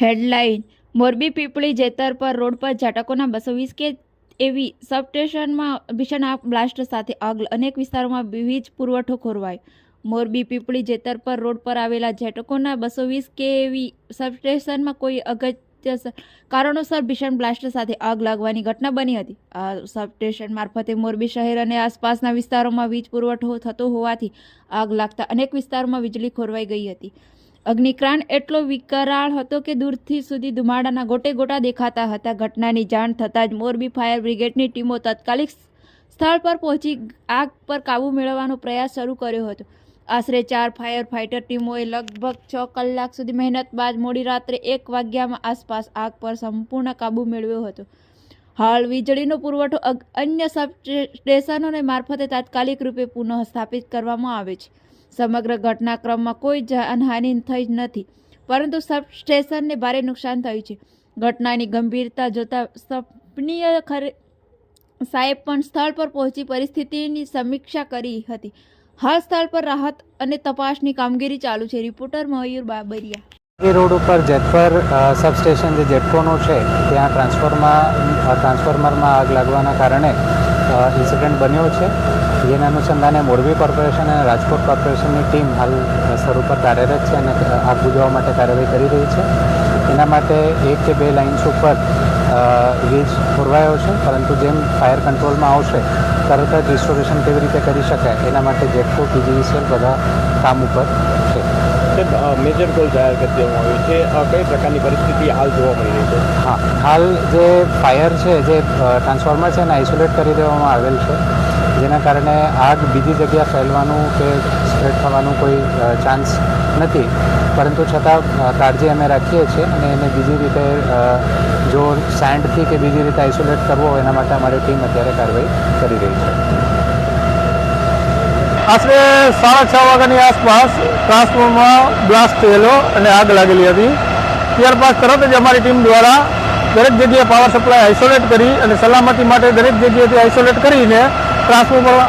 Headline Morbi Pipli Jetpar road પર ઝાટકોના બસો વીસ કે એવી સબસ્ટેશનમાં ભીષણ બ્લાસ્ટ સાથે આગ, અનેક વિસ્તારોમાં વીજ પુરવઠો ખોરવાયો. મોરબી પીપળી જેતર પર રોડ પર આવેલા ઝાટકોના બસો વીસ કે એવી સબસ્ટેશનમાં કોઈ અગત્ય કારણોસર ભીષણ બ્લાસ્ટ સાથે આગ લાગવાની ઘટના બની હતી. આ સબસ્ટેશન મારફતે મોરબી શહેર અને આસપાસના વિસ્તારોમાં વીજ પુરવઠો થતો હોવાથી આગ લાગતા અનેક વિસ્તારોમાં વીજળી ખોરવાઈ ગઈ હતી. અગ્નિકાંડ એટલો વિકરાળ હતો કે દૂરથી સુધી ધુમાડાના ગોટે ગોટા દેખાતા હતા. ઘટનાની જાણ થતાં જ મોરબી ફાયર બ્રિગેડની ટીમો તાત્કાલિક સ્થળ પર પહોંચી આગ પર કાબૂ મેળવવાનો પ્રયાસ શરૂ કર્યો હતો. આશરે ચાર ફાયર ફાઇટર ટીમોએ લગભગ છ કલાક સુધી મહેનત બાદ મોડી રાત્રે એક વાગ્યામાં આસપાસ આગ પર સંપૂર્ણ કાબૂ મેળવ્યો હતો. હાલ વીજળીનો પુરવઠો અન્ય સબ સ્ટેશનોને મારફતે તાત્કાલિક રૂપે પુનઃ સ્થાપિત કરવામાં આવે છે. સમગ્ર ઘટનાક્રમમાં કોઈ જાનહાનિ થઈ નથી, પરંતુ સબસ્ટેશનને ભારે નુકસાન થયું છે. ઘટનાની ગંભીરતા જોતા સપનીય ખરે સાહેબ પણ સ્થળ પર પહોંચી પરિસ્થિતિની સમીક્ષા કરી હતી. હાલ સ્થળ પર રાહત અને તપાસની કામગીરી ચાલુ છે. રિપોર્ટર મયુર બાબરિયા. એ રોડ ઉપર જેતપર સબસ્ટેશન જે જેટકોનું છે, ત્યાં ટ્રાન્સફોર્મમાં ટ્રાન્સફોર્મરમાં આગ લાગવાના કારણે ઇન્સિડન્ટ બન્યો છે. જેના અનુસંધાને મોરબી કોર્પોરેશન અને રાજકોટ કોર્પોરેશનની ટીમ હાલ સ્થળ ઉપર કાર્યરત છે અને આગ બુજવા માટે કાર્યવાહી કરી રહી છે. એના માટે એક કે બે લાઇન્સ ઉપર વીજ પુરવાયો છે પરંતુ જેમ ફાયર કંટ્રોલમાં આવશે તરત જ રિસ્ટોરેશન કેવી રીતે કરી શકાય એના માટે જેટકો પીજીવીસીએલ બધા કામ ઉપર છે. મેજર ગોલ જાહેર કરી દેવામાં આવ્યું છે કઈ પ્રકારની પરિસ્થિતિ હાલ જોવા મળી રહી છે? હા હાલ જે ફાયર છે જે ટ્રાન્સફોર્મર છે એને આઇસોલેટ કરી દેવામાં આવેલ છે. જેના કારણે આગ બીજી જગ્યા ફેલવાનું કે સ્પ્રેડ થવાનું કોઈ ચાન્સ નથી. પરંતુ છતાં કાળજી અમે રાખીએ છીએ અને એને બીજી રીતે જો સેન્ડથી કે બીજી રીતે આઇસોલેટ કરવો એના માટે અમારી ટીમ અત્યારે કાર્યવાહી કરી રહી છે. આશરે સાડા છ વાગ્યાની આસપાસ ટ્રાન્સફોર્મરમાં બ્લાસ્ટ થયેલો અને આગ લાગેલી હતી. ત્યારબાદ તરત જ અમારી ટીમ દ્વારા દરેક જગ્યાએ પાવર સપ્લાય આઇસોલેટ કરી અને સલામતી માટે દરેક જગ્યાએથી આઇસોલેટ કરીને ટ્રાન્સફોર્મર પર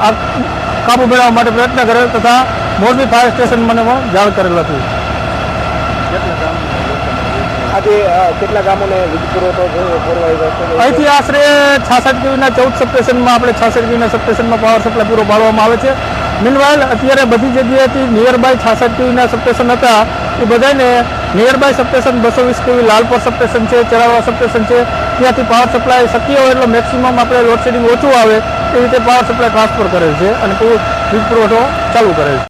કાબુ મેળવવા માટે પ્રયત્ન કરેલ તથા મોરબી ફાયર સ્ટેશન મને પણ જાણ કરેલ હતી. આજે કેટલા ગામોને વીજ પુરવઠો અહીંથી આશરે છાસઠ કેવીના ચૌદ સબસ્ટેશનમાં આપણે છાસઠ કેવીના સબસ્ટેશનમાં પાવર સપ્લાય પૂરો પાડવામાં આવે છે. મીનવાઇલ અત્યારે બધી જગ્યાએથી નિયર બાય છાસઠ કેવીના સબસ્ટેશન હતા. એ બધાને નિયર બાય સબસ્ટેશન બસો વીસ કેવી લાલપોર સબસ્ટેશન છે ચરાવા સબસ્ટેશન છે. ત્યાંથી પાવર સપ્લાય શક્ય હોય એટલો મેક્સિમમ આપણે લોડ શેડિંગ ઓછું આવે. એ રીતે પાવર સપ્લાય ટ્રાન્સફર કરેલ છે અને પૂ- વીજ પુરવઠો ચાલુ કરેલ છે.